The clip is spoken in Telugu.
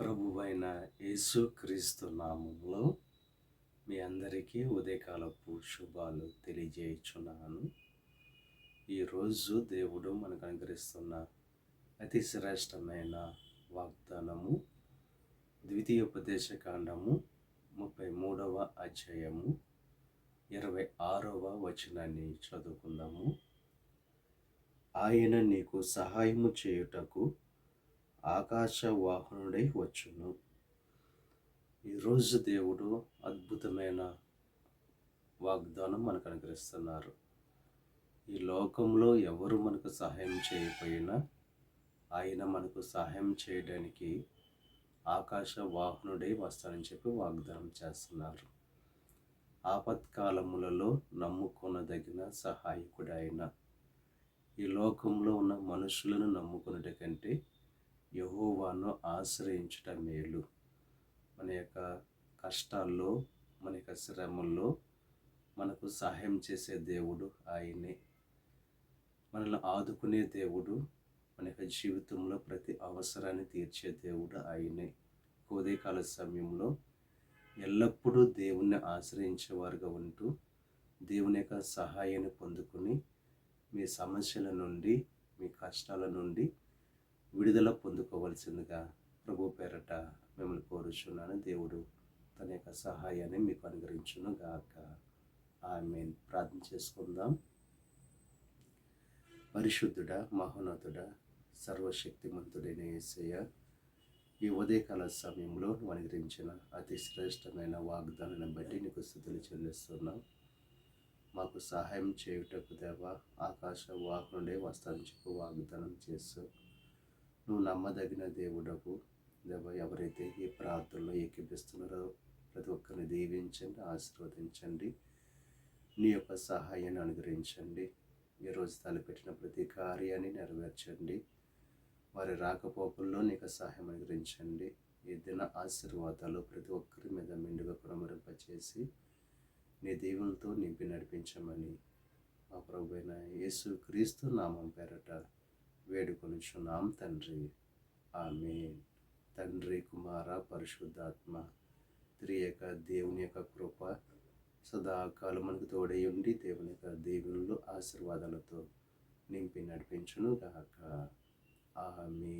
ప్రభువైన యేసుక్రీస్తు నామంలో మీ అందరికీ ఉదయకాలపు శుభాలు తెలియజేయుచున్నాను. ఈరోజు దేవుడు మనకు అనుగ్రహిస్తున్న అతి శ్రేష్టమైన వాగ్దానము ద్వితీయోపదేశ కాండము ముప్పై మూడవ అధ్యాయము ఇరవై ఆరవ వచనాన్ని చదువుకుందాము. ఆయన నీకు సహాయము చేయుటకు ఆకాశ వాహనుడై వచ్చును ఈరోజు దేవుడు అద్భుతమైన వాగ్దానం మనకు అనుగ్రహిస్తున్నారు. ఈ లోకంలో ఎవరు మనకు సహాయం చేయకపోయినా ఆయన మనకు సహాయం చేయడానికి ఆకాశ వాహనుడై వస్తానని చెప్పి వాగ్దానం చేస్తున్నారు. ఆపత్కాలములలో నమ్ముకొనదగిన సహాయకుడు ఆయన ఈ లోకంలో ఉన్న మనుషులను నమ్ముకున్నట కంటే యహోవాను ఆశ్రయించుట మేలు. మన యొక్క కష్టాల్లో మన యొక్క శ్రమల్లో మనకు సహాయం చేసే దేవుడు ఆయనే. మనల్ని ఆదుకునే దేవుడు మన యొక్క జీవితంలో ప్రతి అవసరాన్ని తీర్చే దేవుడు ఆయనే. ఉదయకాల సమయంలో ఎల్లప్పుడూ దేవుణ్ణి ఆశ్రయించేవారుగా ఉంటూ దేవుని యొక్క సహాయాన్ని పొందుకుని మీ సమస్యల నుండి మీ కష్టాల నుండి విడుదల పొందుకోవలసిందిగా ప్రభు పేరట మిమ్మల్ని కోరుచున్నాను. దేవుడు తన యొక్క సహాయాన్ని మీకు అనుగ్రహించును గాక. ఆమె ప్రార్థన చేసుకుందాం. పరిశుద్ధుడ మహోన్నతుడ సర్వశక్తిమంతుడైన ఏసయ్య ఈ ఉదయకాల సమయంలో నువ్వు అనుగ్రహించిన అతి శ్రేష్టమైన వాగ్దానాన్ని బట్టి నీకు స్థుతులు చెల్లిస్తున్నాం. మాకు సహాయం చేయుటకు దేవా ఆకాశ వాహనుడే నుండే చెప్పి వాగ్దానం చేస్తూ నువ్వు నమ్మదగిన దేవుడకు దేవ ఎవరైతే ఈ ప్రార్థనలో ఏకీపిస్తున్నారో ప్రతి ఒక్కరిని దీవించండి ఆశీర్వదించండి. నీ యొక్క సహాయాన్ని అనుగ్రహించండి. ఈరోజు తలపెట్టిన ప్రతి కార్యాన్ని నెరవేర్చండి. వారి రాకపోకల్లో నీకు సహాయం అనుగ్రహించండి. ఈ దిన ఆశీర్వాదాలు ప్రతి ఒక్కరి మీద మెండుగా పునమరింపచేసి నీ దీవులతో నింపి నడిపించమని మా ప్రభు అయిన యేసు క్రీస్తు నామం పేరట వేడుకొనిచున్నాం తండ్రి. ఆమె తండ్రి కుమార పరిశుద్ధాత్మ త్రియక దేవుని యొక్క కృప సదాకాలం మనకు తోడై ఉండి దేవుని యొక్క దేవుళ్ళు ఆశీర్వాదాలతో నింపి నడిపించును గాక ఆమె